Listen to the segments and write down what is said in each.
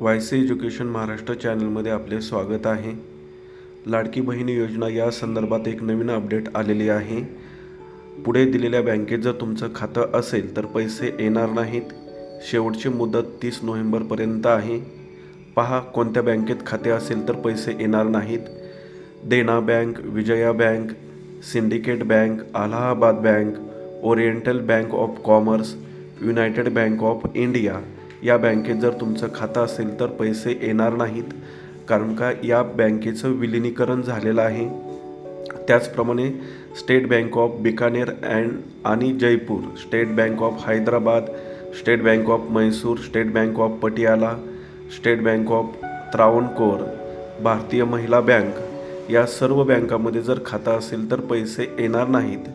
Y C education Maharashtra चॅनलमध्ये आपले स्वागत आहे. लाडकी बहिणी योजना या संदर्भात एक नवीन अपडेट आलेली आहे. पुढे दिलेल्या बँकेत जर तुमचं खातं असेल तर पैसे येणार नाहीत. शेवटची मुदत तीस नोव्हेंबरपर्यंत आहे. पहा कोणत्या बँकेत खाते असेल तर पैसे येणार नाहीत. Dena Bank Vijaya Bank Syndicate Bank Allahabad Bank Oriental Bank of Commerce United Bank of India या बँकेत जर तुमचं खातं असेल तर पैसे येणार नाहीत. कारण का? या बँकेचं विलिनीकरण झालेलं आहे. त्याचप्रमाणे State Bank of Bikaner and आणि Jaipur State Bank of Hyderabad State Bank of Mysore State Bank of Patiala State Bank of Travancore Bharatiya Mahila Bank या सर्व बँकामध्ये जर खातं असेल तर पैसे येणार नाहीत.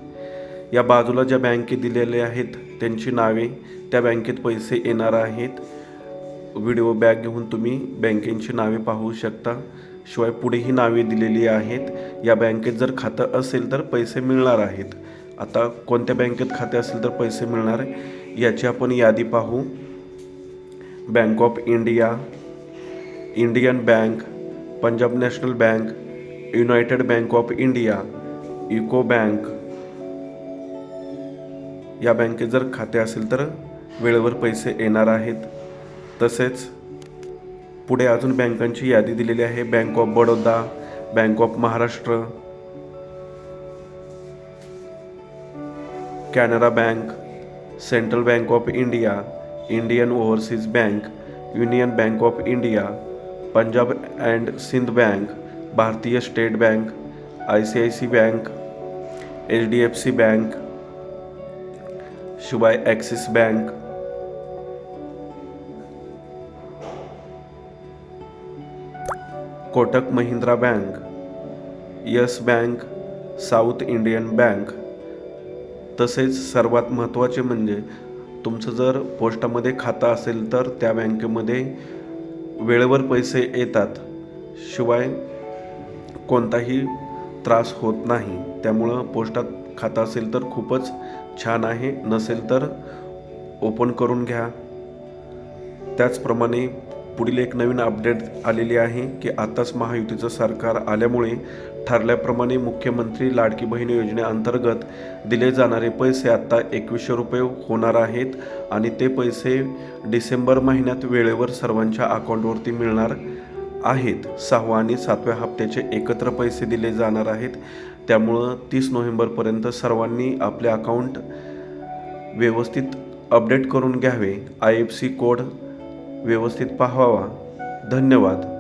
या बाजूला ज्या बँके दिलेल्या आहेत त्यांची नावे त्या बँकेत पैसे येणार आहेत. व्हिडिओ बॅग घेऊन तुम्ही बँकेची नावे पाहू शकता. शिवाय पुढेही नावे दिलेली आहेत. या बँकेत जर खातं असेल तर पैसे मिळणार आहेत. आता कोणत्या बँकेत खाते असेल तर पैसे मिळणार याची आपण यादी पाहू. Bank of India Indian Bank Punjab National Bank United Bank of India UCO Bank या बँकेत जर खाते असेल तर वेळेवर पैसे येणार आहेत. तसेच पुढे अजून बँकांची यादी दिलेली आहे. Bank of Baroda Bank of Maharashtra Canara Bank Central Bank of India Indian Overseas Bank Union Bank of India Punjab and Sind Bank Bharatiya State Bank I C I C Bank H D F C Bank शिवाय Axis Bank Kotak Mahindra Bank Yes Bank South Indian Bank तसेच सर्वात महत्त्वाचे म्हणजे तुमचं जर पोस्टामध्ये खातं असेल तर त्या बँकेमध्ये वेळेवर पैसे येतात. शिवाय कोणताही त्रास होत नाही. त्यामुळं पोस्टात खातं असेल तर खूपच छान आहे नसेल तर ओपन करून घ्या. त्याचप्रमाणे पुढील एक नवीन अपडेट आलेली आहे की आताच महायुतीचं सरकार आल्यामुळे ठरल्याप्रमाणे मुख्यमंत्री लाडकी बहीण योजनेअंतर्गत दिले जाणारे पैसे आत्ता एकवीसशे रुपये होणार आहेत आणि ते पैसे डिसेंबर महिन्यात वेळेवर सर्वांच्या अकाउंटवरती मिळणार आहेत. सहावा आणि सातव्या हप्त्याचे एकत्र पैसे दिले जाणार आहेत. त्यामुळं तीस नोव्हेंबरपर्यंत सर्वांनी आपले अकाउंट व्यवस्थित अपडेट करून घ्यावे. आय एफ सी कोड व्यवस्थित पाहावा. धन्यवाद.